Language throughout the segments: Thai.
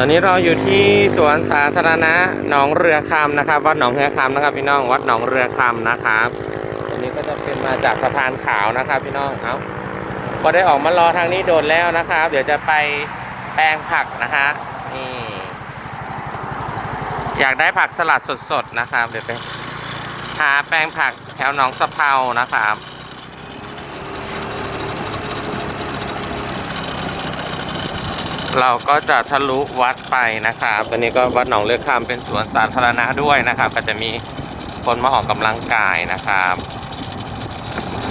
ตอนนี้เราอยู่ที่สวนสาธารณะหนองเรือคำนะครับ วัดหนองเรือคำนะครับพี่น้องวัดหนองเรือคำนะครับอันนี้ก็จะเป็นมาจากสะพานขาวนะครับพี่น้องเอาก็ได้ออกมารอทางนี้โดนแล้วนะครับ เดี๋ยวจะไปแปลงผักนะฮะนี่อยากได้ผักสลัดสดๆนะครับ เดี๋ยวไปหาแปลงผักแถวหนองสะเพานะครับ เราก็จะทะลุวัดไปนะครับตอนนี้ก็วัดหนองเลือกคำเป็นสวนสาธารณะด้วยนะครับ ก็จะมีคนมาออกกำลังกายนะครับ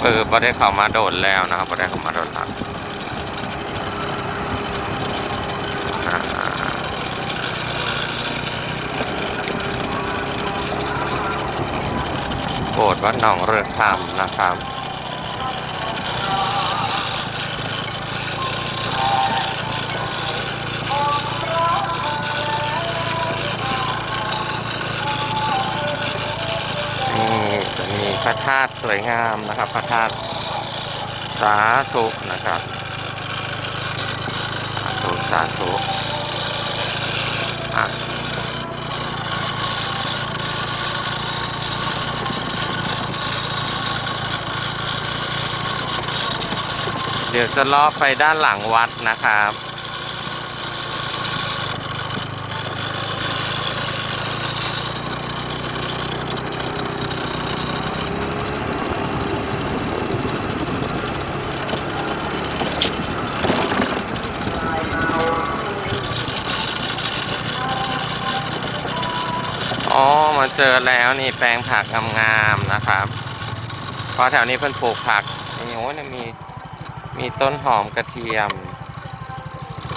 เออพอได้เขามาโดดแล้วนะครับพอได้เขามาโดดแล้วโบสถ์วัดหนองเรือคำนะครับ พระธาตุสวยงามนะครับ พระธาตุสาธุนะครับสาธุสาธุอะเดี๋ยวจะลาะไปด้านหลังวัดนะครับ อ๋อ มาเจอแล้วนี่แปลงผักงามๆนะครับ เพราะแถวนี้เพิ่นปลูกผักนี่โอ้ยนี่มีมีต้นหอมกระเทียม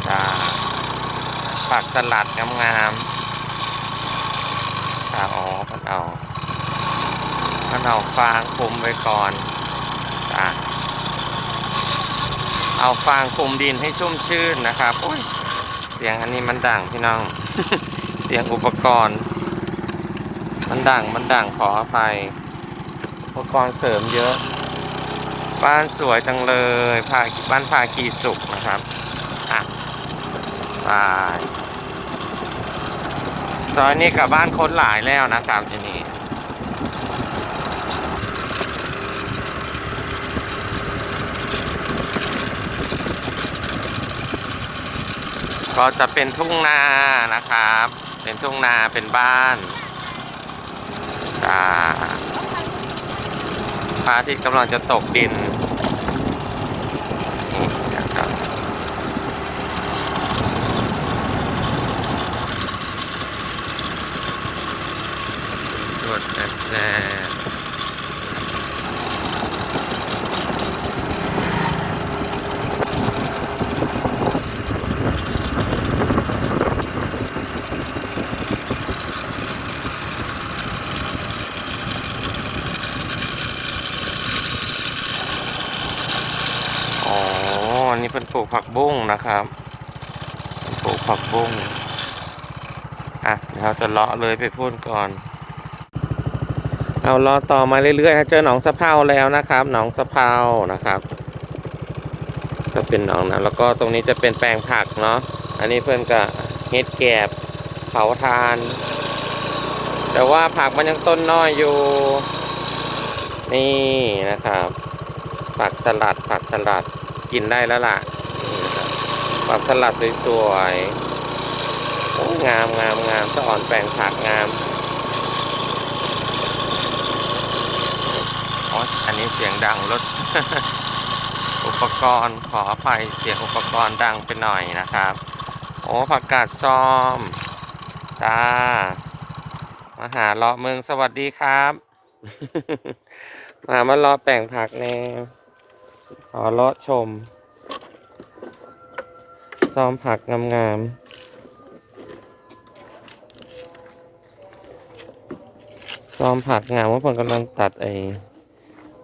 จ้าผักสลัดงามๆจ้าอ๋อเพิ่นเอาเพิ่นเอาฟางคุมไว้ก่อนจ้าเอาฟางคุมดินให้ชุ่มชื่นนะครับ โอ้ย เสียงอันนี้มันดังพี่น้อง เสียงอุปกรณ์ มันดังมันดังขออภัยอุปกรณ์เสริมเยอะ บ้านสวยจังเลยพาบ้านพากีสุขนะครับอะไปซอยนี้กับบ้านคนหลายแล้วนะครับที่นี่ก็จะเป็นทุ่งนานะครับ เป็นทุ่งนาเป็นบ้าน อ่าพระอาทิตย์กำลังจะตกดินนี่นะครับตรวจแจอ๋ออันนี้เป็นปลูก ผักบุ้งนะครับปลูกผักบุ้งอะเดี๋ยวเราจะเลาะเลยไปพูดก่อน เอาเลาะต่อมาเรื่อยๆนะเจอหนองสะเพาแล้วนะครับ หนองสะเพานะครับ ก็เป็นหนองนะแล้วก็ตรงนี้จะเป็นแปลงผักเนาะอันนี้เพื่อนกับเฮ็ดแกบเผาทาน แต่ว่าผักมันยังต้นน้อยอยู่ นี่นะครับ ผักสลัดผักสลัดกินได้แล้วล่ะ ผักสลัดสวยๆโอ้งามงามงามสะอ่อนแปลงผักงามอ๋ออันนี้เสียงดังรถ อุปกรณ์ขออภัยเสียงอุปกรณ์ดังไปหน่อยนะครับ โอ้ผักกาดซ้อมจ้ามาหาเลาะเมืองสวัสดีครับ มามาเลาะแปลงผักแน่ขอเลาะชม ซ้อมผักงามๆซ้อมผักงามว่าผมกำลังตัดไอ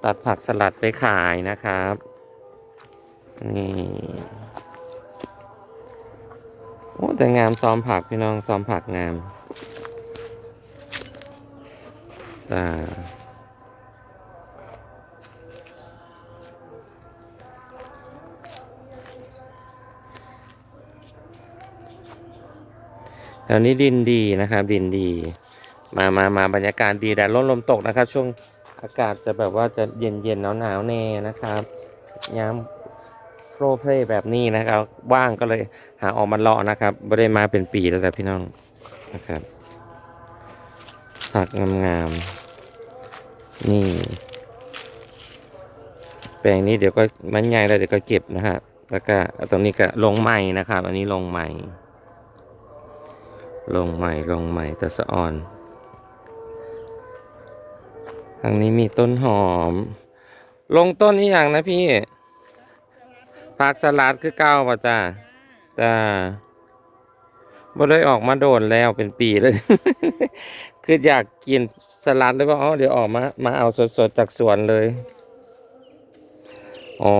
ตัดผักสลัดไปขายนะครับ นี่โอ้แต่งามซ้อมผักพี่น้องซ้อมผักงามอ่า แถวนี้ดินดีนะครับ ดินดี มามามาบรรยากาศดีแดดร่มลมตกนะครับ ช่วงอากาศจะแบบว่าจะเย็นเย็นหนาวหนาวแน่นะครับยามโปรเพลย์แบบนี้นะครับ ว่างก็เลยหาออกมาเลาะนะครับไม่ได้มาเป็นปีแล้วแต่พี่น้องนะครับผักงามๆนี่ แปลงนี้เดี๋ยวก็มันใหญ่แล้วเดี๋ยวก็เก็บนะฮะแล้วก็ตรงนี้ก็ลงใหม่นะครับ อันนี้ลงใหม่ ลงใหม่ลงใหม่แตะสะอ่อนทางนี้มีต้นหอม ลงต้นนี้อย่างนะพี่ผักสลัดคือเก้าป่ะจ้าจ้าบ่ได้ออกมาโดนแล้วเป็นปีเลยคืออยากกินสลัดเลยว่าอ๋อเดี๋ยวออกมา มาเอาสดๆจากสวนเลย อ๋อ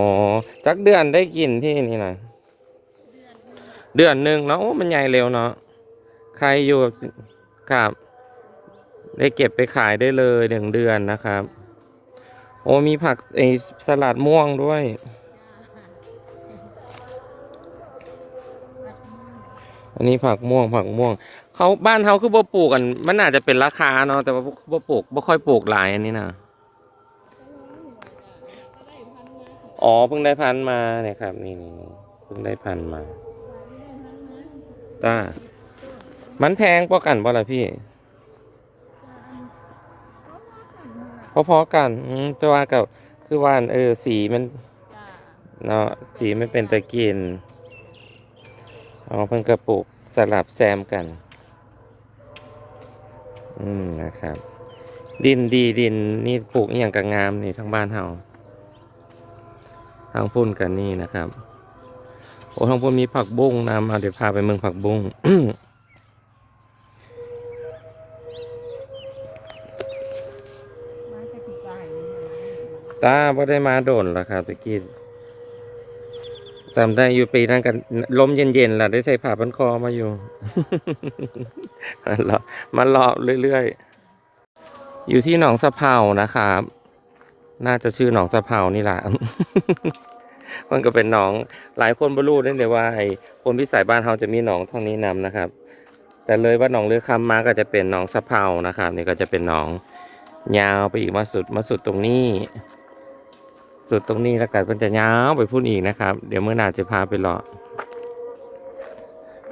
จักเดือนได้กินพี่นี่นะเดือนหนึ่งเนาะมันใหญ่เร็วเนาะ ใครอยู่ครับได้เก็บไปขายได้เลยหนึ่งเดือนนะครับ โอ้มีผักไอสลัดม่วงด้วย อันนี้ผักม่วงผักม่วง เขาบ้านเขาคือบ่ปลูกกัน มันอาจจะเป็นราคาเนาะแต่ว่าบ่ปลูกบ่ค่อยปลูกหลายอันนี้นะอ๋อเพิ่งได้พันมาเนี่ยครับ นี่นี่เพิ่งได้พันมาจ้า มันแพงกว่ากันบ่ล่ะพี่พอๆกันอืมแต่ว่ากับคือว่าเออสีมันจ้าเนาะสีไม่เป็นตะกินอ๋อเพิ่งกระปลูกสลับแซมกัน อืมนะครับ ดินดีดินนี่ปลูกอหย่างกับงามนี่ทั้งบ้านเฮาทางพุ่นกันนี่นะครับ โอ้ทางพุ่นมีผักบุ้งนำมาเดี๋ยวพาไปเมืองผักบุ้ง ตาบ่ได้มาโดนแล้วครับตะกี้จำได้อยู่ปีนั้นกันลมเย็นๆล่ะได้ใส่ผ้าพันคอมาอยู่มารอมารอเรื่อยๆ อยู่ที่หนองสะเภานะครับ น่าจะชื่อหนองสะเภานี่แหละมันก็เป็นหนองหลายคนบรู้ได้เลยว่าไอ้คนพิสัยบ้านเราจะมีหนองท่านี้นำนะครับ แต่เลยว่าหนองเลือคำมาก็จะเป็นหนองสะเภานะครับนี่ก็จะเป็นหนองยาวไปอีกมาสุดมาสุดตรงนี้ สุดตรงนี้แล้วกันมันจะยาวไปพุ่นอีกนะครับ เดี๋ยวเมื่อหนาจะพาไปเลาะ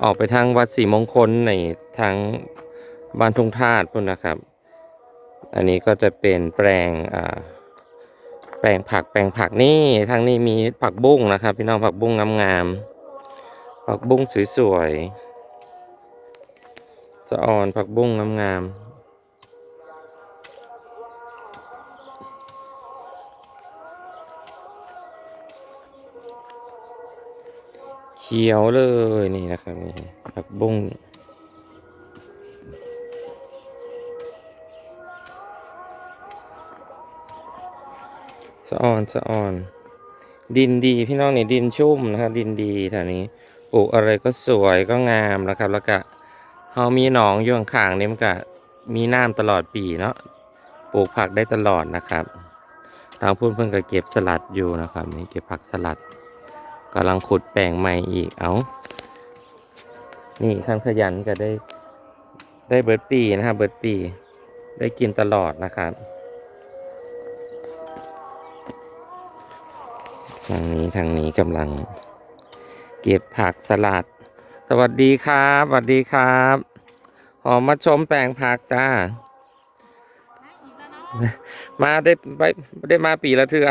ออกไปทางวัดศรีมงคลในทางบ้านทุ่งธาตุพุ่นนะครับ อันนี้ก็จะเป็นแปลงอ่าแปลงผักแปลงผักนี่ทางนี้มีผักบุ้งนะครับ พี่น้องผักบุ้งงามๆผักบุ้งสวยๆสะออนผักบุ้งงามๆ ขียวเลยนี่นะครับนี่ผักบุ้งสะออนสะออน ดินดีพี่น้องนี่ดินชุ่มนะครับ ดินดีแถวนี้ปลูกอะไรก็สวยก็งามนะครับ แล้วก็เฮามีหนองอยู่ข้างๆนี่มันก็มีน้ำตลอดปีเนาะปลูกผักได้ตลอดนะครับทางพูดเพิ่งก็เก็บสลัดอยู่นะครับนี่เก็บผักสลัด กำลังขุดแปลงใหม่อีกเอานี่ทางขยันก็ได้ ได้เบิร์ดปีนะครับเบิร์ดปี ได้กินตลอดนะครับทางนี้ทางนี้กำลัง เก็บผักสลัด สวัสดีครับสวัสดีครับหอมมาชมแปลงผักจ้า มาได้ไปได้มาปีละเทือ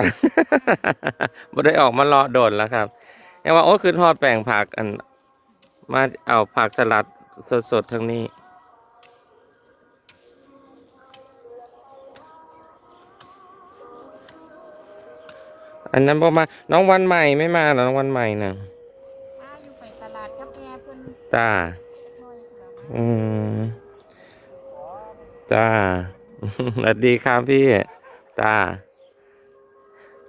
บ่ได้ออกมารอโดนแล้วครับ ยังว่าโอ้คือทอดแปลงผักอัน มาเอาผักสลัดสดๆทั้งนี้ อันนั้นพอมาน้องวันใหม่ไม่มาเหรอน้องวันใหม่น่ะมาอยู่ไปตลาดกับแม่เพิ่นจ้า น้อยแล้วอืม จ้า สวัสดีครับพี่ จ้า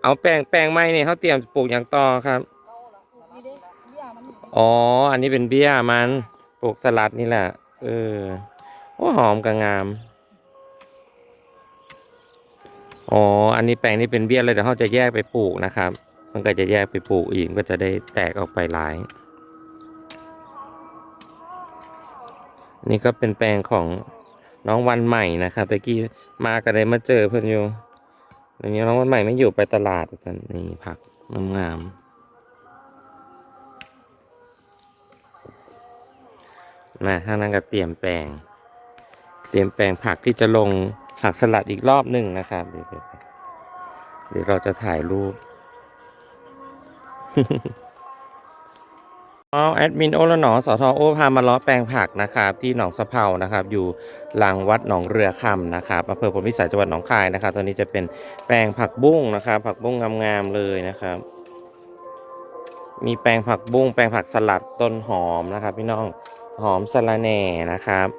เอาแปลงแปลงไม้เนี่ยเขาเตรียมปลูกอย่างต่อครับ อ๋อ อันนี้เป็นเบี้ยมันปลูกสลัดนี่แหละ เออโอ้หอมกับงาม อ๋อ อันนี้แปลงนี้เป็นเบี้ยเลยเดี๋ยวเขาจะแยกไปปลูกนะครับ มันก็จะแยกไปปลูกอีกก็จะได้แตกออกไปหลาย นี่ก็เป็นแปลงของน้องวันใหม่นะครับตะกี้มากันเลยมาเจอเพื่อนอยู่เดี๋ยวนี้น้องวันใหม่ไม่อยู่ไปตลาดอาจารย์นี่ผักงามๆ มาทางนั้นก็เตรียมแปลง เตรียมแปลงผักที่จะลงผักสลัดอีกรอบหนึ่งนะครับเดี๋ยวเดี๋ยวเราจะถ่ายรูปอ๋อแอดมินโอละหนอสอทอโอพามาล้อแปลงผักนะครับ ที่หนองสะเพานะครับ อยู่หลังวัดหนองเรือคำนะครับอำเภอพลพิสัยจังหวัดหนองคายนะครับ ตอนนี้จะเป็นแปลงผักบุ้งนะครับ ผักบุ้งงามๆเลยนะครับ มีแปลงผักบุ้งแปลงผักสลัดต้นหอมนะครับ พี่น้อง หอมสะระแหน่นะครับ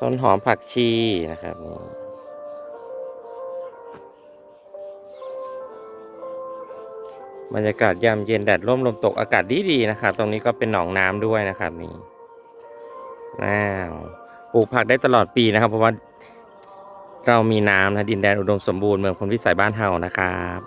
ต้นหอมผักชีนะครับนี่บรรยากาศยามเย็นแดดร่มลมตกอากาศดีๆนะครับ ตรงนี้ก็เป็นหนองน้ำด้วยนะครับนี่ว้าวปลูกผักได้ตลอดปีนะครับ เพราะว่าเรามีน้ำนะดินแดนอุดมสมบูรณ์เมืองพลวิสัยบ้านเฮานะครับ